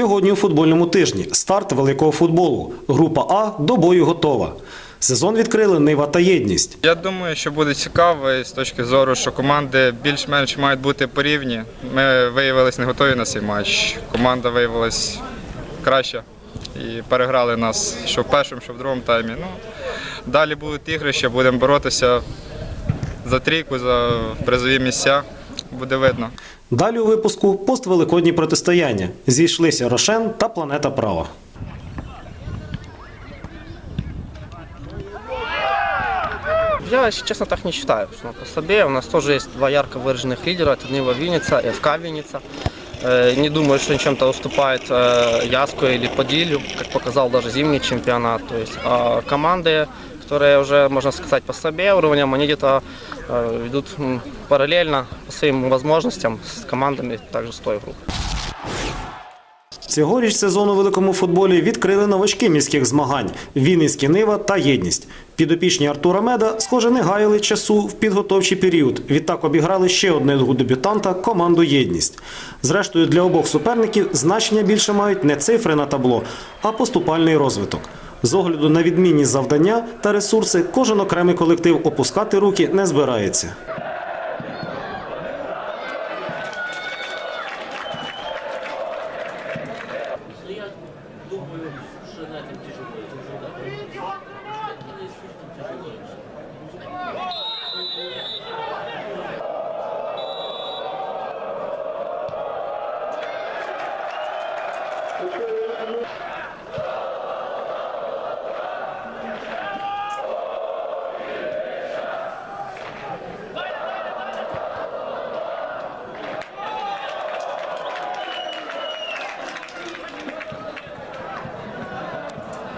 Сьогодні у футбольному тижні старт великого футболу. Група А до бою готова. Сезон відкрили Нива та єдність. Я думаю, що буде цікаво з точки зору, що команди більш-менш мають бути порівні. Ми виявилися не готові на цей матч. Команда виявилась краща і переграли нас що в першому, що в другому таймі. Ну, далі будуть ігрища, будемо боротися за трійку, за призові місця. Буде видно. Далі у випуску поствеликодні протистояння. Зійшлися Рошен та Планета Права. Я, если честно, так не считаю, что мы послабее. У нас тоже есть два ярко выраженных лидера. Это Нива Винница и ФК Винница. Э, Не думаю, что они чем-то уступает э, Яску или Подилью, как показал даже зимний чемпионат. То есть а команды, которые уже, можно сказать, послабее уровнем, они где-то э, идут м, параллельно по своим возможностям с командами также с той группы. Цьогоріч сезон у великому футболі відкрили новачки міських змагань Вінницькі Нива та єдність. Підопічні Артура Меда, схоже, не гаяли часу в підготовчий період. Відтак обіграли ще одного дебютанта команду Єдність. Зрештою, для обох суперників значення більше мають не цифри на табло, а поступальний розвиток. З огляду на відмінні завдання та ресурси, кожен окремий колектив опускати руки не збирається.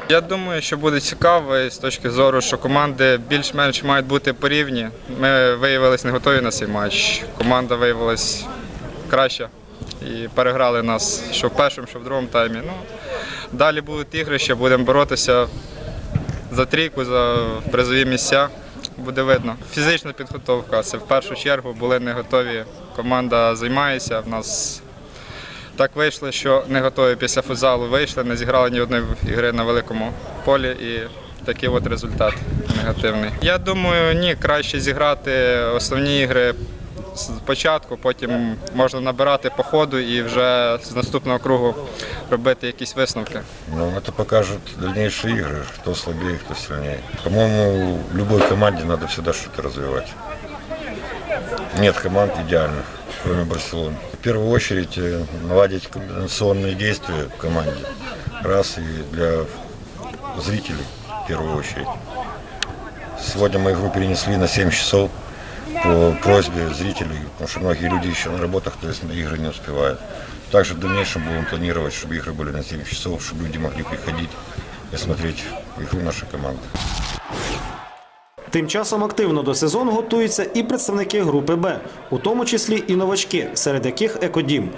Я думаю, що буде цікаво з точки зору, що команди більш-менш мають бути порівні. Ми виявилися не готові на цей матч. Команда виявилась краща і переграли нас що в першому, що в другому таймі. Ну, далі будуть ігрища, будемо боротися за трійку, за призові місця. Буде видно. Фізична підготовка це в першу чергу були не готові. Команда займається. В нас так вийшло, що не готові після футзалу вийшли, не зіграли ні одної ігри на великому полі і такий от результат негативний. Я думаю, ні, краще зіграти основні ігри спочатку, потім можна набирати по ходу і вже з наступного кругу робити якісь висновки. Ну, это покажут дальнейшие игры, кто слабее, кто сильнее. По-моему, любой команде надо всегда что-то развивать. Нет команд идеальных, кроме Барселоны. В первую очередь э, наладить координационные действия в команде. Раз и для зрителей в первую очередь. Сегодня мы игру перенесли на 7 часов по просьбе зрителей, потому что многие люди еще на работах, то есть на игры не успевают. Также в дальнейшем будем планировать, чтобы игры были на 7 часов, чтобы люди могли приходить и смотреть игру нашей команды. Тим часом активно до сезону готуються і представники групи Б, у тому числі і новачки, серед яких Екодім.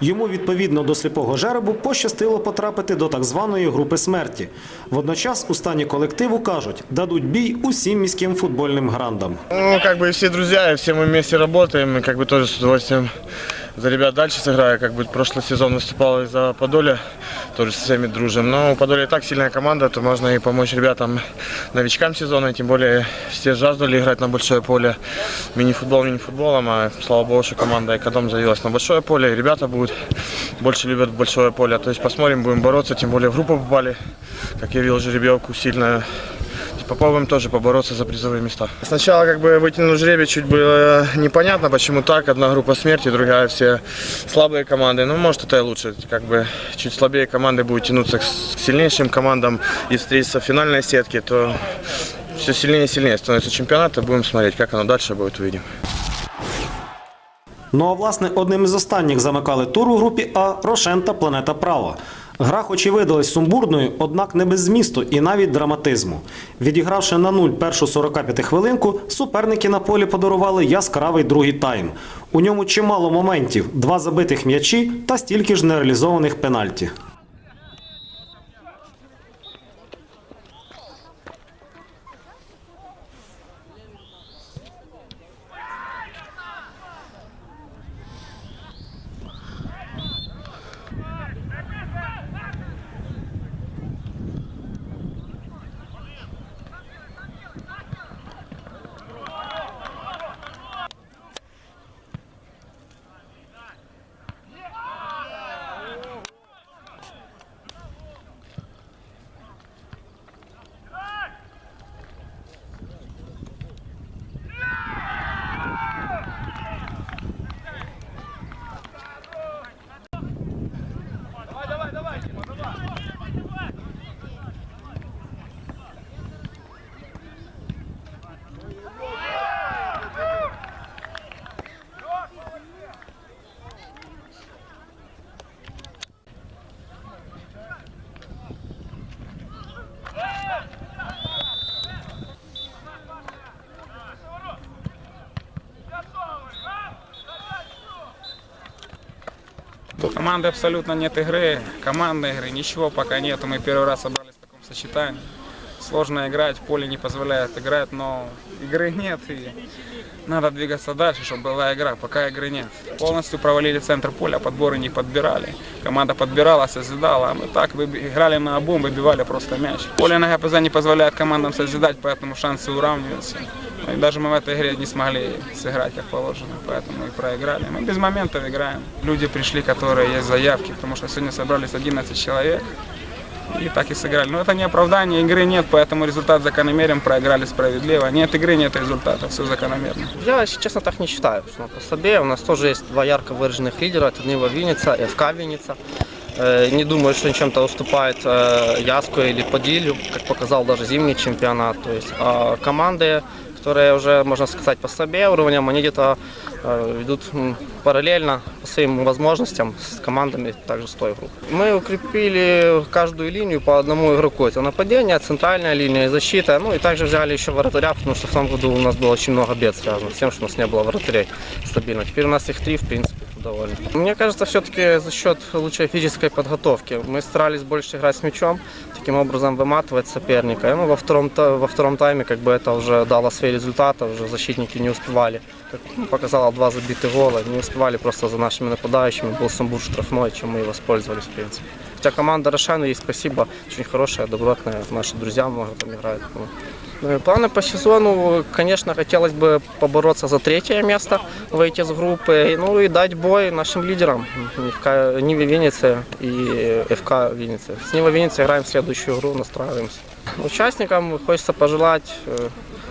Йому відповідно до сліпого жеребу пощастило потрапити до так званої групи смерті. Водночас у стані колективу кажуть, дадуть бій усім міським футбольним грандам. Ну, как бы все друзья, и все мы вместе работаем, и как бы тоже с удовольствием за ребят дальше сыграю. Как бы прошлый сезон выступал и за Подолье, тоже со всеми дружим. Но у Подолья и так сильная команда, то можно и помочь ребятам, новичкам сезона, тем более все жаждали играть на большое поле. Мини-футбол мини-футболом, а слава богу, что команда Экодом заявилась на большое поле, и ребята будут больше любят большое поле. То есть посмотрим, будем бороться, тем более в группу попали, как я видел, жеребьевку сильную. Попробуем тоже побороться за призовые места. Сначала как бы вытянул жребий, чуть было непонятно, почему так. Одна группа смерти, другая все слабые команды. Ну, может, это и лучше. Как бы чуть слабее команды будут тянуться к с- к сильнейшим командам и встретиться в финальной сетке, то все сильнее и сильнее становится чемпионат, и будем смотреть, как оно дальше будет, увидим. Ну а власне одним із останніх замикали тур у групі А Рошен та Планета Права. Гра хоч і видалась сумбурною, однак не без змісту і навіть драматизму. Відігравши на нуль першу 45 хвилинку, суперники на полі подарували яскравий другий тайм. У ньому чимало моментів, два забитих м'ячі та стільки ж нереалізованих пенальті. Команды абсолютно нет игры, командной игры, ничего пока нету. Мы первый раз собрались в таком сочетании. Сложно играть, поле не позволяет играть, но игры нет и надо двигаться дальше, чтобы была игра. Пока игры нет. Полностью провалили центр поля, подборы не подбирали. Команда подбирала, созидала, а мы так играли на обум, выбивали просто мяч. Поле на ГПЗ не позволяет командам созидать, поэтому шансы уравниваются. Ну и даже мы в этой игре не смогли сыграть как положено, поэтому и проиграли. Мы без моментов играем. Люди пришли, которые есть заявки, потому что сегодня собрались 11 человек. И так и сыграли. Но это не оправдание, игры нет, поэтому результат закономерен, проиграли справедливо. Нет игры, нет результата, все закономерно. Я, если честно, так не считаю, что по слабее. У нас тоже есть два ярко выраженных лидера. Это Нива Винница и ФК Винница. Э, Не думаю, что чем-то уступает э, Яску или Подилью, как показал даже зимний чемпионат. То есть а команды, которые уже, можно сказать, послабее уровнем, они где-то э, идут м, параллельно по своим возможностям с командами также с той группы. Мы укрепили каждую линию по одному игроку. Это нападение, центральная линия и защита. Ну и также взяли еще вратаря, потому что в том году у нас было очень много бед связано с тем, что у нас не было вратарей стабильно. Теперь у нас их три, в принципе, довольно. Мне кажется, все-таки за счет лучшей физической подготовки. Мы старались больше играть с мячом, таким образом выматывать соперника. И, Ну, во втором, та- во втором тайме как бы это уже дало свои результаты, уже защитники не успевали. Как ну, показало два забитых гола, не успевали просто за нашими нападающими. Был сумбур штрафной, чем мы и воспользовались, в принципе. Хотя команда Рошана, ей спасибо, очень хорошая, добротная, наши друзья много там играют. Ну, ну Планы по сезону, конечно, хотелось бы побороться за третье место, выйти из группы, ну и дать бой нашим лидерам, ФК, Ниве Винницы и ФК Винницы. С Нивой Винницы играем в следующую игру, настраиваемся. Участникам хочется пожелать, э,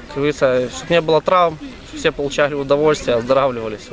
как говорится, чтобы не было травм, все получали удовольствие, оздоравливались.